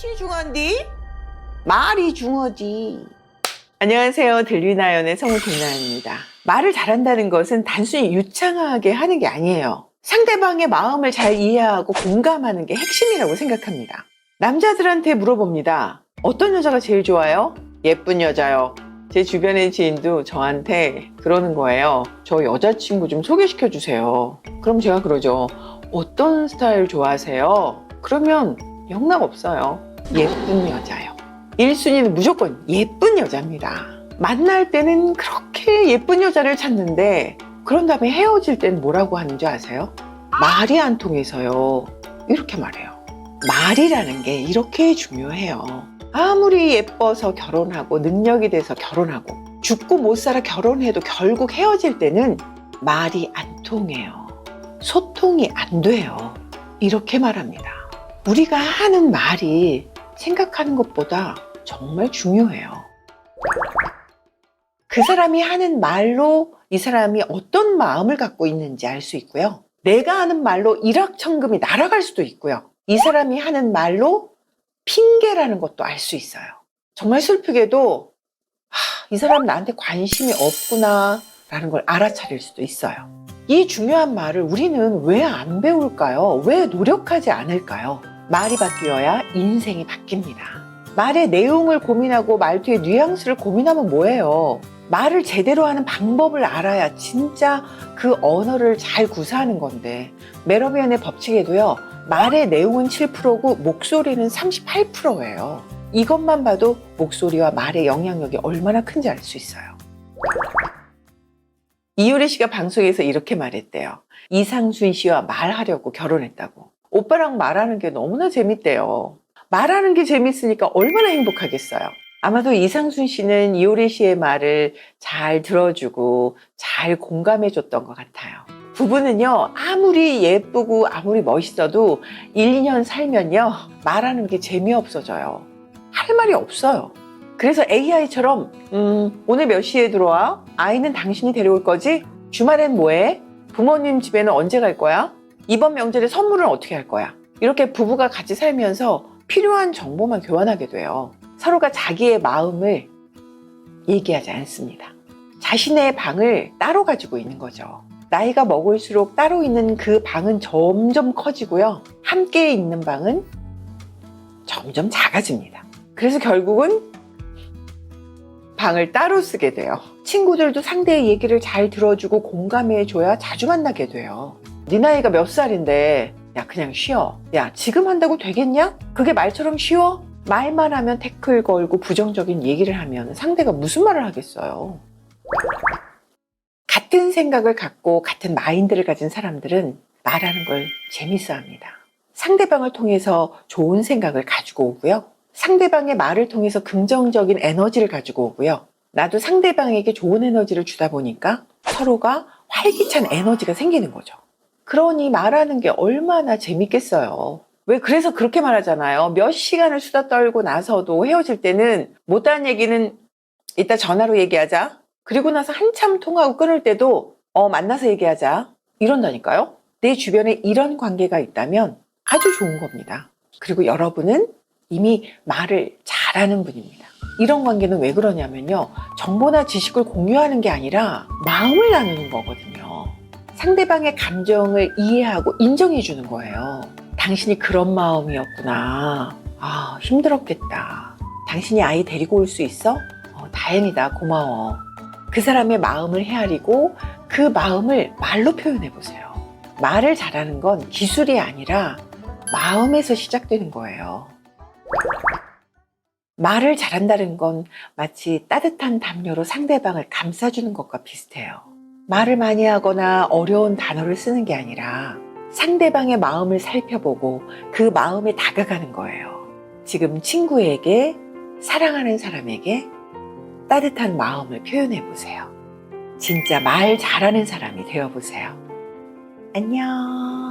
무엇이 중요한디? 말이 중요하지. 안녕하세요. 들리나연의 성우 김나연입니다. 말을 잘한다는 것은 단순히 유창하게 하는 게 아니에요. 상대방의 마음을 잘 이해하고 공감하는 게 핵심이라고 생각합니다. 남자들한테 물어봅니다. 어떤 여자가 제일 좋아요? 예쁜 여자요. 제 주변의 지인도 저한테 그러는 거예요. 저 여자친구 좀 소개시켜 주세요. 그럼 제가 그러죠. 어떤 스타일 좋아하세요? 그러면 영락 없어요. 예쁜 여자요. 1순위는 무조건 예쁜 여자입니다. 만날 때는 그렇게 예쁜 여자를 찾는데 그런 다음에 헤어질 땐 뭐라고 하는 줄 아세요? 말이 안 통해서요. 이렇게 말해요. 말이라는 게 이렇게 중요해요. 아무리 예뻐서 결혼하고 능력이 돼서 결혼하고 죽고 못 살아 결혼해도 결국 헤어질 때는 말이 안 통해요. 소통이 안 돼요. 이렇게 말합니다. 우리가 하는 말이 생각하는 것보다 정말 중요해요. 그 사람이 하는 말로 이 사람이 어떤 마음을 갖고 있는지 알 수 있고요. 내가 하는 말로 일확천금이 날아갈 수도 있고요. 이 사람이 하는 말로 핑계라는 것도 알 수 있어요. 정말 슬프게도 하, 이 사람 나한테 관심이 없구나 라는 걸 알아차릴 수도 있어요. 이 중요한 말을 우리는 왜 안 배울까요? 왜 노력하지 않을까요? 말이 바뀌어야 인생이 바뀝니다. 말의 내용을 고민하고 말투의 뉘앙스를 고민하면 뭐예요? 말을 제대로 하는 방법을 알아야 진짜 그 언어를 잘 구사하는 건데. 메러비안의 법칙에도요 말의 내용은 7%고 목소리는 38%예요. 이것만 봐도 목소리와 말의 영향력이 얼마나 큰지 알 수 있어요. 이효리 씨가 방송에서 이렇게 말했대요. 이상순 씨와 말하려고 결혼했다고 오빠랑 말하는 게 너무나 재밌대요 말하는 게 재밌으니까 얼마나 행복하겠어요 아마도 이상순 씨는 이효리 씨의 말을 잘 들어주고 잘 공감해 줬던 것 같아요. 부부는요, 아무리 예쁘고 아무리 멋있어도 1, 2년 살면요, 말하는 게 재미없어져요. 할 말이 없어요. 그래서 AI처럼, 음, 오늘 몇 시에 들어와? 아이는 당신이 데려올 거지? 주말엔 뭐해? 부모님 집에는 언제 갈 거야? 이번 명절에 선물은 어떻게 할 거야? 이렇게 부부가 같이 살면서 필요한 정보만 교환하게 돼요. 서로가 자기의 마음을 얘기하지 않습니다. 자신의 방을 따로 가지고 있는 거죠. 나이가 먹을수록 따로 있는 그 방은 점점 커지고요. 함께 있는 방은 점점 작아집니다. 그래서 결국은 방을 따로 쓰게 돼요. 친구들도 상대의 얘기를 잘 들어주고 공감해줘야 자주 만나게 돼요. 네 나이가 몇 살인데 야 그냥 쉬어. 야 지금 한다고 되겠냐? 그게 말처럼 쉬워? 말만 하면 태클 걸고 부정적인 얘기를 하면 상대가 무슨 말을 하겠어요. 같은 생각을 갖고 같은 마인드를 가진 사람들은 말하는 걸 재밌어 합니다. 상대방을 통해서 좋은 생각을 가지고 오고요. 상대방의 말을 통해서 긍정적인 에너지를 가지고 오고요. 나도 상대방에게 좋은 에너지를 주다 보니까 서로가 활기찬 에너지가 생기는 거죠. 그러니 말하는 게 얼마나 재밌겠어요. 왜 그래서 그렇게 말하잖아요. 몇 시간을 수다 떨고 나서도 헤어질 때는 못한 얘기는 이따 전화로 얘기하자. 그리고 나서 한참 통하고 끊을 때도 어 만나서 얘기하자. 이런다니까요. 내 주변에 이런 관계가 있다면 아주 좋은 겁니다. 그리고 여러분은 이미 말을 잘하는 분입니다. 이런 관계는 왜 그러냐면요. 정보나 지식을 공유하는 게 아니라 마음을 나누는 거거든요. 상대방의 감정을 이해하고 인정해 주는 거예요. 당신이 그런 마음이었구나. 아, 힘들었겠다. 당신이 아이 데리고 올 수 있어? 어, 다행이다. 고마워. 그 사람의 마음을 헤아리고 그 마음을 말로 표현해 보세요. 말을 잘하는 건 기술이 아니라 마음에서 시작되는 거예요. 말을 잘한다는 건 마치 따뜻한 담요로 상대방을 감싸주는 것과 비슷해요. 말을 많이 하거나 어려운 단어를 쓰는 게 아니라 상대방의 마음을 살펴보고 그 마음에 다가가는 거예요. 지금 친구에게 사랑하는 사람에게 따뜻한 마음을 표현해 보세요. 진짜 말 잘하는 사람이 되어 보세요. 안녕.